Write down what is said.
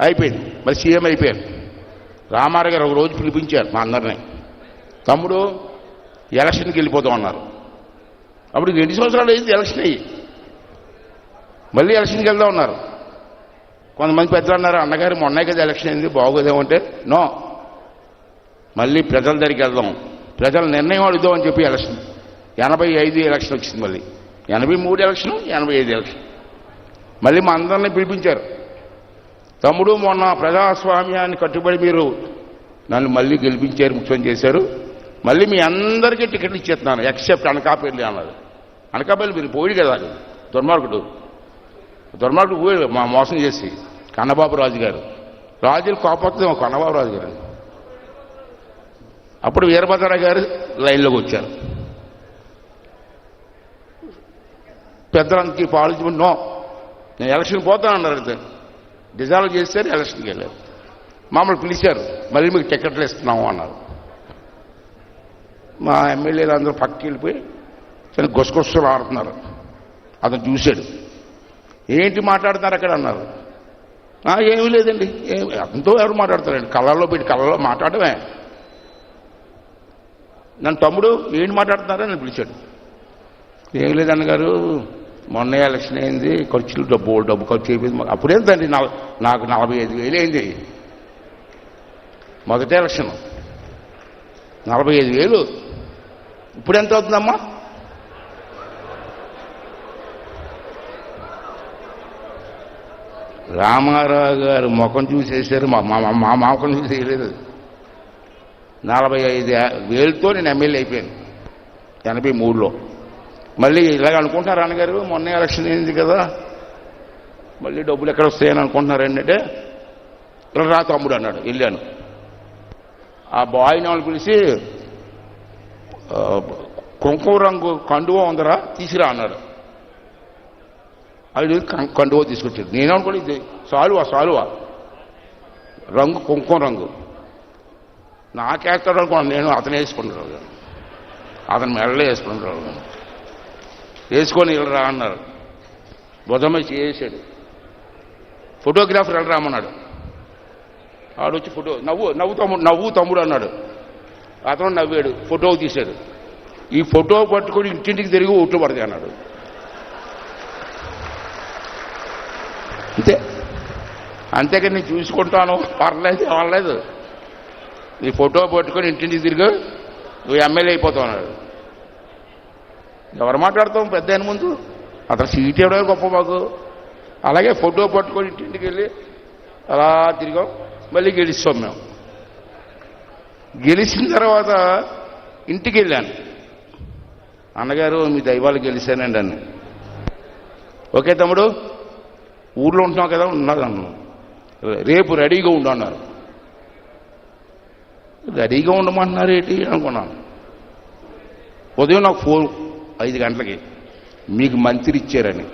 అయిపోయింది. మరి సీఎం అయిపోయారు. రామారావు గారు ఒక రోజు పిలిపించారు మా అందరిని. తమ్ముడు ఎలక్షన్కి వెళ్ళిపోతాం అన్నారు. అప్పుడు ఎన్ని సంవత్సరాలు అయింది? ఎలక్షన్ అయ్యి. మళ్ళీ ఎలక్షన్కి వెళ్దాం ఉన్నారు కొంతమంది పెద్దలు అన్నారు అన్నగారు మొన్నే కదా ఎలక్షన్ అయింది బాగోదేమంటే నో. మళ్ళీ ప్రజల దగ్గరికి వెళ్దాం. ప్రజల నిర్ణయం అడుగుదాం అని చెప్పి ఎలక్షన్. ఎనభై ఐదు ఎలక్షన్ వచ్చింది మళ్ళీ. ఎనభై మూడు ఎలక్షన్ ఎనభై ఐదు ఎలక్షన్. మళ్ళీ మా అందరినీ పిలిపించారు. తమ్ముడు మొన్న ప్రజాస్వామ్యాన్ని కట్టుబడి మీరు నన్ను మళ్ళీ గెలిపించారు ముఖ్యం చేశారు. మళ్ళీ మీ అందరికీ టికెట్లు ఇచ్చేస్తున్నాను. ఎక్సెప్ట్ అనకాపల్లి అన్నారు అనకాపల్లి మీరు పోయి కదా అది. దుర్మార్గుడు. దుర్మార్గుడు పోయి మా మోసం చేసి కన్నబాబు రాజు గారు. రాజులు కోపొస్తుంది కన్నబాబు రాజు గారు. అప్పుడు వీరభద్ర గారు లైన్లోకి వచ్చారు. పెద్దలంకి పాలించుకుంటున్నాం నో నేను ఎలక్షన్ పోతానన్నారు అంతే డిజాల్వ్ చేశారు ఎలక్షన్కి వెళ్ళారు మమ్మల్ని పిలిచారు మళ్ళీ మీకు టికెట్లు ఇస్తున్నాము అన్నారు. మా ఎమ్మెల్యేలు అందరూ పక్కకి వెళ్ళిపోయి చిన్న గుసగుసలు ఆడుతున్నారు. అతను చూశాడు. ఏంటి మాట్లాడుతున్నారు అక్కడ? అన్నారు. ఏమీ లేదండి. ఎంతో ఎవరు మాట్లాడతారండి? కళ్ళల్లో పెట్టి కళ్ళలో మాట్లాడమే. నన్ను తమ్ముడు ఏంటి మాట్లాడుతున్నారో నన్ను పిలిచాడు. ఏం లేదన్నగారు మొన్న ఎలక్షన్ అయింది ఖర్చులు డబ్బు డబ్బు ఖర్చు అయిపోయింది. మాకు అప్పుడేంతండి నల- నాకు నలభై ఐదు వేలు అయింది. మొదటి ఎలక్షన్. నలభై ఐదు వేలు. ఇప్పుడు ఎంత అవుతుందమ్మా? రామారావు గారు ముఖం చూసేసారు మా మా మా ముఖం చూసేయలేదు. నలభై ఐదు వేలతో నేను ఎమ్మెల్యే అయిపోయాను. ఎనభై మూడులో. మళ్ళీ ఇలాగ అనుకుంటున్నారు అన్నగారు మొన్న ఎలక్షన్ అయింది కదా. మళ్ళీ డబ్బులు ఎక్కడ వస్తాయని అనుకుంటున్నారు ఏంటంటే ఇలా రా తమ్ముడు అన్నాడు వెళ్ళాను. ఆ బాయ్ని వాళ్ళు పిలిచి కుంకుమ రంగు కండువ ఉందరా తీసుకురా అన్నాడు. అది కండువ తీసుకొచ్చాడు. నేను అనుకోండి ఇది సాలువా సాలువా. రంగు కుంకుమ రంగు. నాకేస్తాడు అనుకోండి నేను అతను వేసుకుంటాడు అతను మెడలో వేసుకుంటాడు. వేసుకొని వెళ్ళరా అన్నారు. భుజమే వేసాడు ఫోటోగ్రాఫర్ వెళ్ళరామన్నాడు ఆడొచ్చి ఫోటో నవ్వు నవ్వు తమ్ముడు నవ్వు తమ్ముడు అన్నాడు. అతను నవ్వాడు ఫోటో తీశాడు. ఈ ఫోటో పట్టుకొని ఇంటింటికి తిరిగి ఓట్లు పడతాయి అన్నాడు. అంతే. అంతేకాని నేను చూసుకుంటాను పర్లేదు పర్లేదు. నీ ఫోటో పట్టుకొని ఇంటింటికి తిరిగి నువ్వు ఎమ్మెల్యే అయిపోతావు అన్నాడు. ఎవరు మాట్లాడతాం? పెద్ద ఆయన ముందు. అతను సీట్ ఇవ్వడమే గొప్ప మాకు. అలాగే ఫోటో పట్టుకొని ఇంటింటికి వెళ్ళి అలా తిరిగాం. మళ్ళీ గెలుస్తాం మేము. గెలిచిన తర్వాత ఇంటికి వెళ్ళాను. అన్నగారు మీ దైవాలు గెలిచానండి అని ఓకే తమ్ముడు? ఊర్లో ఉంటున్నావు కదా ఉన్నది అన్నాను రేపు రెడీగా ఉండు అన్నారు. రెడీగా ఉండమంటున్నారు ఏంటి అనుకున్నాను. ఉదయం నాకు ఫోన్ ఐదు గంటలకి. మీకు మంత్రి ఇచ్చారని.